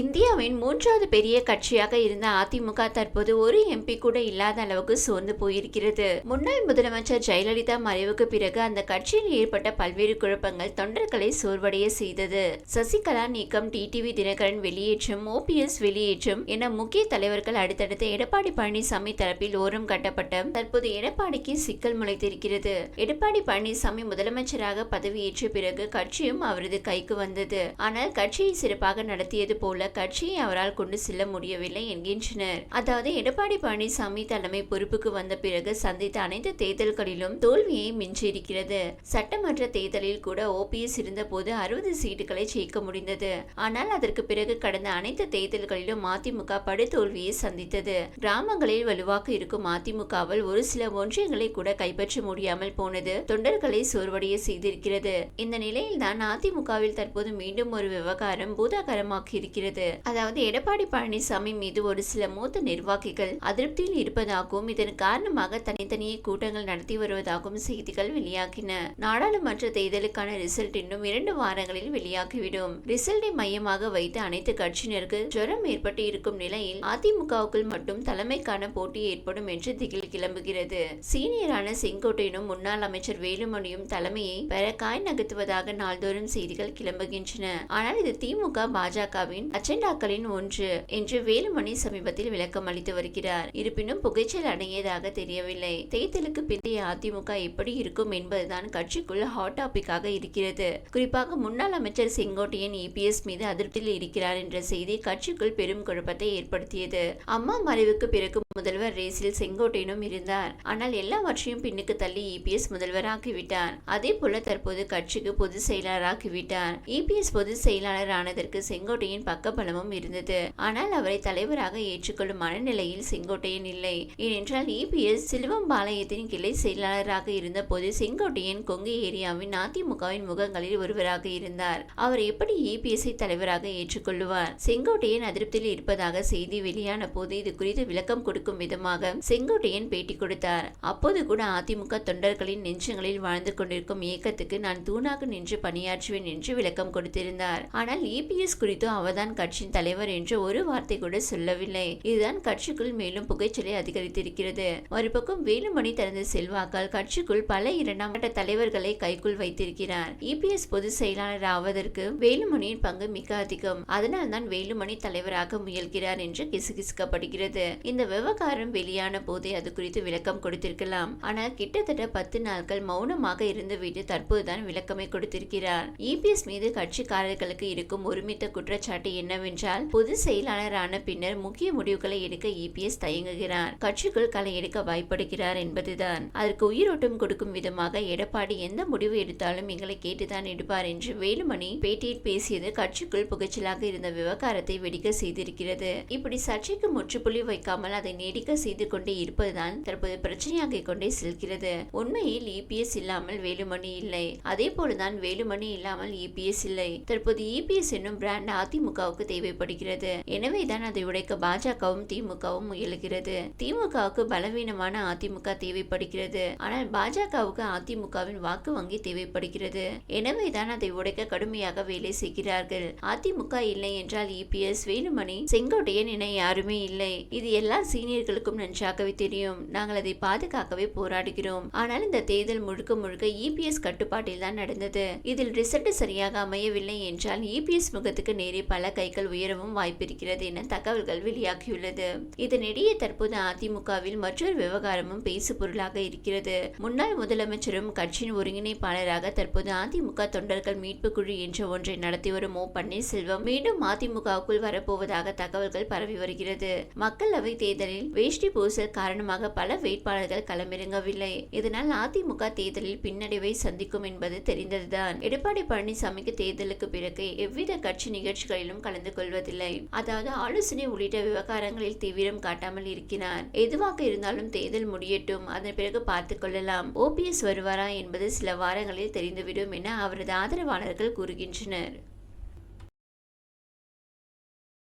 இந்தியாவின் மூன்றாவது பெரிய கட்சியாக இருந்த அதிமுக தற்போது ஒரு எம்பி கூட இல்லாத அளவுக்கு சோர்ந்து போயிருக்கிறது. முன்னாள் முதலமைச்சர் ஜெயலலிதா மறைவுக்கு பிறகு அந்த கட்சியில் ஏற்பட்ட பல்வேறு குழப்பங்கள் தொண்டர்களை சோர்வடைய செய்தது. சசிகலா நீக்கம் டிடிவி தினகரன் வெளியேற்றம் ஓபிஎஸ் வெளியேற்றம் என முக்கிய தலைவர்கள் அடுத்தடுத்து எடப்பாடி பழனிசாமி தரப்பில் ஓரம் கட்டப்பட்ட தற்போது எடப்பாடிக்கு சிக்கல் முளைத்திருக்கிறது. எடப்பாடி பழனிசாமி முதலமைச்சராக பதவியேற்ற பிறகு கட்சியும் அவரது கைக்கு வந்தது. ஆனால் கட்சியை சிறப்பாக நடத்தியது போல கட்சியை அவரால் கொண்டு செல்ல முடியவில்லை என்கின்றனர். அதாவது எடப்பாடி பழனிசாமி தலைமை பொறுப்புக்கு வந்த பிறகு சந்தித்த அனைத்து தேர்தல்களிலும் தோல்வியை மிஞ்சியிருக்கிறது. சட்டமன்ற தேர்தலில் கூட ஓபிஎஸ் இருந்தபோது அறுபது சீட்டுகளை ஜெயிக்க முடிந்தது. ஆனால் அதற்கு பிறகு கடந்த அனைத்து தேர்தல்களிலும் அதிமுக படுதோல்வியை சந்தித்தது. கிராமங்களில் வலுவாக இருக்கும் அதிமுகவால் ஒரு சில ஒன்றியங்களை கூட கைப்பற்ற முடியாமல் போனது தொண்டர்களை சோர்வடைய செய்திருக்கிறது. இந்த நிலையில்தான் அதிமுகவில் தற்போது மீண்டும் ஒரு விவகாரம் பூதாகரமாக இருக்கிறது அதாவது எடப்பாடி பழனிசாமி மீது ஒரு சில மூத்த நிர்வாகிகள் அதிருப்தியில் இருப்பதாகவும் இதன் காரணமாக தனித்தனியே கூட்டங்கள் நடத்தி வருவதாகவும் செய்திகள் வெளியாகின. நாடாளுமன்ற தேர்தலுக்கான ரிசல்ட் இன்னும் இரண்டு வாரங்களில் வெளியாகிவிடும். ரிசல்ட்டை மையமாக வைத்து அனைத்து கட்சியினருக்கு ஜுரம் ஏற்பட்டு இருக்கும் நிலையில் அதிமுகவுக்குள் மட்டும் தலைமைக்கான போட்டி ஏற்படும் என்று திகில் கிளம்புகிறது. சீனியரான செங்கோட்டையனும் முன்னாள் அமைச்சர் வேலுமணியும் தலைமையை பெற காய் நகர்த்துவதாக நாள்தோறும் செய்திகள் கிளம்புகின்றன. ஆனால் இது திமுக பாஜகவின் அஜெண்டாக்களின் ஒன்று என்று வேலுமணி சமீபத்தில் விளக்கம் அளித்து வருகிறார். இருப்பினும் புகைச்சல் அடங்கியதாக தெரியவில்லை. தேர்தலுக்கு பிந்தைய அதிமுக எப்படி இருக்கும் என்பதுதான் கட்சிக்குள் ஹாட் டாபிக்காக இருக்கிறது. குறிப்பாக முன்னாள் அமைச்சர் செங்கோட்டையன் இபிஎஸ் மீது அதிருப்தியில் இருக்கிறார் என்ற செய்தி கட்சிக்குள் பெரும் குழப்பத்தை ஏற்படுத்தியது. அம்மா மறைவுக்கு பிறகு முதல்வர் ரேஸில் செங்கோட்டையனும் இருந்தார். ஆனால் எல்லாவற்றையும் பின்னுக்கு தள்ளி இபிஎஸ் முதல்வராக்கிவிட்டார். அதே போல தற்போது கட்சிக்கு பொதுச் செயலாளராக்கிவிட்டார். இபிஎஸ் பொதுச் செயலாளர் ஆனதற்கு செங்கோட்டையின் பக்கபலமும் இருந்தது. ஆனால் அவரை தலைவராக ஏற்றுக்கொள்ளும் மனநிலையில் செங்கோட்டையன் இல்லை. ஏனென்றால் இபிஎஸ் சிலுவம்பாளையத்தின் கிளை செயலாளராக இருந்தபோது செங்கோட்டையன் கொங்கு ஏரியாவின் அதிமுகவின் முகங்களில் ஒருவராக இருந்தார். அவர் எப்படி இபிஎஸ்ஐ தலைவராக ஏற்றுக்கொள்ளுவார்? செங்கோட்டையன் அதிருப்தியில் இருப்பதாக செய்தி வெளியான போது இது குறித்து விளக்கம் கொடுக்க இருக்கும் விதமாக செங்கோட்டையன் பேட்டி கொடுத்தார். அப்போது கூட அதிமுக தொண்டர்களின் நெஞ்சங்களில் வாழ்ந்து கொண்டிருக்கும் இயக்கத்துக்கு நான் தூணாக நின்று பணியாற்றுவேன் என்று விளக்கம் கொடுத்திருந்தார். ஆனால் இபிஎஸ் குறித்து அவர்தான் கட்சியின் தலைவர் என்று ஒரு வார்த்தை கூட சொல்லவில்லை. இதுதான் கட்சிக்குள் மேலும் புகைச்சலை அதிகரித்திருக்கிறது. மறுபக்கம் வேலுமணி தனது செல்வாக்கால் கட்சிக்குள் பல இரண்டாம் கட்ட தலைவர்களை கைக்குள் வைத்திருக்கிறார். இபிஎஸ் பொதுச் செயலாளர் ஆவதற்கு வேலுமணியின் பங்கு மிக அதிகம். அதனால்தான் வேலுமணி தலைவராக முயல்கிறார் என்று கிசுகிசுக்கப்படுகிறது. இந்த விவகாரம் வெளியான போதே அது குறித்து விளக்கம் கொடுத்திருக்கலாம். ஆனால் கிட்டத்தட்ட பத்து நாட்கள் மௌனமாக இருந்துவிட்டு தற்போதுதான் விளக்கமே கொடுத்திருக்கிறார். இபிஎஸ் மீது கட்சிக்காரர்களுக்கு இருக்கும் ஒருமித்த குற்றச்சாட்டு என்னவென்றால் பொது செயலாளரான பின்னர் முக்கிய முடிவுகளை எடுக்க இபிஎஸ் தயங்குகிறார். கட்சிக்குள் களை எடுக்க பயப்படுகிறார் என்பதுதான். அதற்கு உயிரோட்டம் கொடுக்கும் விதமாக எடப்பாடி எந்த முடிவு எடுத்தாலும் எங்களை கேட்டுதான் எடுப்பார் என்று வேலுமணி பேட்டியில் பேசியது கட்சிக்குள் புகைச்சலாக இருந்த விவகாரத்தை வெடிக்க செய்திருக்கிறது. இப்படி சர்ச்சைக்கு முற்றுப்புள்ளி வைக்காமல் அதை நீடிக்க செய்து கொண்டே இருப்பதுதான் தற்போது பிரச்சனையாகிக் கொண்டே செல்கிறது. உண்மையில் இபிஎஸ் இல்லாமல் வேலுமணி இல்லை. அதே போலதான் வேலுமணி இல்லாமல் இபிஎஸ் இல்லை. தற்போது இபிஎஸ் என்னும் பிராண்ட் அதிமுகவுக்கு தேவைப்படுகிறது. எனவேதான் அதை உடைக்க பாஜகவும் திமுகவும் முயலுகிறது. திமுகவுக்கு பலவீனமான அதிமுக தேவைப்படுகிறது. ஆனால் பாஜகவுக்கு அதிமுகவின் வாக்கு வங்கி தேவைப்படுகிறது. எனவேதான் அதை உடைக்க கடுமையாக வேலை செய்கிறார்கள். அதிமுக இல்லை என்றால் இபிஎஸ் வேலுமணி செங்கோட்டையன் என யாருமே இல்லை. இது எல்லா சீனியர் இளைஞர்களுக்கும் நன்றாகவே தெரியும். நாங்கள் அதை பாதுகாக்கவே போராடுகிறோம். ஆனால் இந்த தேர்தல் முழுக்க முழுக்க இபிஎஸ் கட்டுப்பாட்டில் தான் நடந்தது. இதில் ரிசல்ட் சரியாக அமையவில்லை என்றால் இபிஎஸ் முகத்துக்கு நேரே பல கைகள் உயரவும் வாய்ப்பிருக்கிறது என தகவல்கள் வெளியாகியுள்ளது. இதனிடையே தற்போது அதிமுகவில் மற்றொரு விவகாரமும் பேசு பொருளாக இருக்கிறது. முன்னாள் முதலமைச்சரும் கட்சியின் ஒருங்கிணைப்பாளராக தற்போது அதிமுக தொண்டர்கள் மீட்பு குழு என்ற ஒன்றை நடத்தி வரும் ஓ பன்னீர்செல்வம் மீண்டும் அதிமுகவுக்குள் வரப்போவதாக தகவல்கள் பரவி வருகிறது. மக்களவை தேர்தலில் தேர்தலில் வேஷ்டி பூசல் காரணமாக பல வேட்பாளர்கள் களமிறங்கவில்லை. இதனால் அதிமுக தேர்தலில் பின்னடைவை சந்திக்கும் என்பது தெரிந்ததுதான். எடப்பாடி பழனிசாமிக்கு தேர்தலுக்கு பிறகு எவ்வித கட்சி நிகழ்ச்சிகளிலும் கலந்து கொள்வதில்லை. அதாவது ஆலோசனை உள்ளிட்ட விவகாரங்களில் தீவிரம் காட்டாமல் இருக்கிறார். எதுவாக இருந்தாலும் தேர்தல் முடியட்டும். அதன் பிறகு பார்த்துக் கொள்ளலாம். ஓபிஎஸ் வருவாரா என்பது சில வாரங்களில் தெரிந்துவிடும் என அவரது ஆதரவாளர்கள் கூறுகின்றனர்.